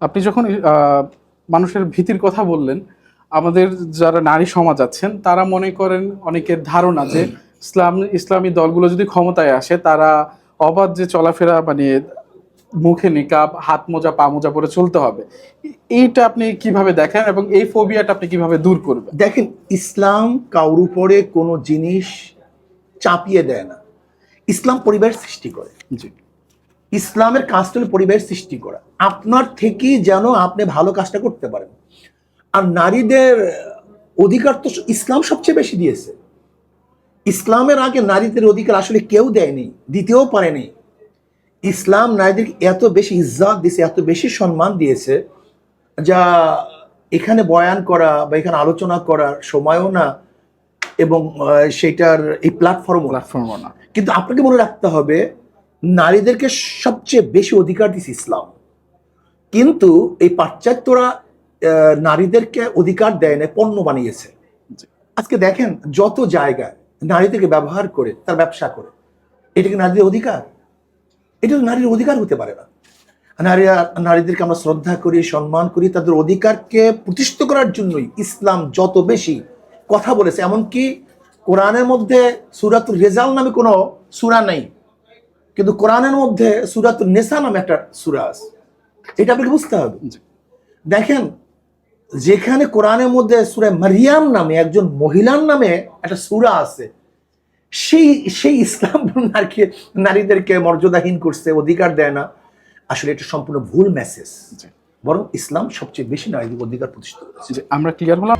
আপনি যখন মানুষের ভীতির কথা বললেন আমাদের যারা নারী সমাজ আছেন তারা মনে করেন অনেকের ধারণা যে ইসলাম ইসলামী দলগুলো যদি ক্ষমতায় আসে তারা অবাধ যে চলাফেরা মানে মুখে নিকাব হাত মোজা পা মোজা পরে চলতে হবে। এইটা আপনি কীভাবে দেখেন এবং এই ফোবিয়াটা আপনি কীভাবে দূর করবেন? দেখেন ইসলাম কাউর উপরে কোনো জিনিস চাপিয়ে দেয় না। ইসলাম পরিবার সৃষ্টি করে। জি। ইসলামের কাজটা হলো পরিবার সৃষ্টি করা। আপনার থেকেই যেন আপনি ভালো কাজটা করতে পারেন। আর নারীদের অধিকার তো ইসলাম সবচেয়ে বেশি দিয়েছে। ইসলামের আগে নারীদের অধিকার আসলে কেউ দেয়নি দিতেও পারেনি। ইসলাম নারীদেরকে এত বেশি ইজ্জত দিয়েছে এত বেশি সম্মান দিয়েছে যা এখানে বয়ান করা বা এখানে আলোচনা করার সময়ও না এবং সেটার এই প্ল্যাটফর্মও না। প্ল্যাটফর্ম না। কিন্তু আপনাকে মনে রাখতে হবে নারীদেরকে সবচেয়ে বেশি অধিকার দিচ্ছে ইসলাম। কিন্তু এই পাশ্চাত্যরা নারীদেরকে অধিকার দেয় না পণ্য বানিয়েছে। আজকে দেখেন যত জায়গায় নারীদেরকে ব্যবহার করে তার ব্যবসা করে এটা কি নারীদের অধিকার? এটা তো নারীর অধিকার হতে পারে না। নারীরা নারীদেরকে আমরা শ্রদ্ধা করি সম্মান করি তাদের অধিকারকে প্রতিষ্ঠিত করার জন্যই ইসলাম যত বেশি কথা বলেছে। এমনকি কোরআনের মধ্যে সুরাতুল রেজাল নামে কোনো সুরা নেই। কিন্তু কোরআনের মধ্যে সুরাতুল নেসা নামে একটা সুরা আছে। এটা আপনাকে বুঝতে হবে। দেখেন যেখানে কোরআনের মধ্যে সুরা মারিয়াম নামে একজন মহিলার নামে একটা সুরা আছে সেই সেই ইসলাম নারীদেরকে মর্যাদাহীন করছে অধিকার দেয় না। আসলে এটা সম্পূর্ণ ভুল মেসেজ বরং ইসলাম সবচেয়ে বেশি নারীদের অধিকার প্রতিষ্ঠিত আমরা ক্লিয়ার হলাম?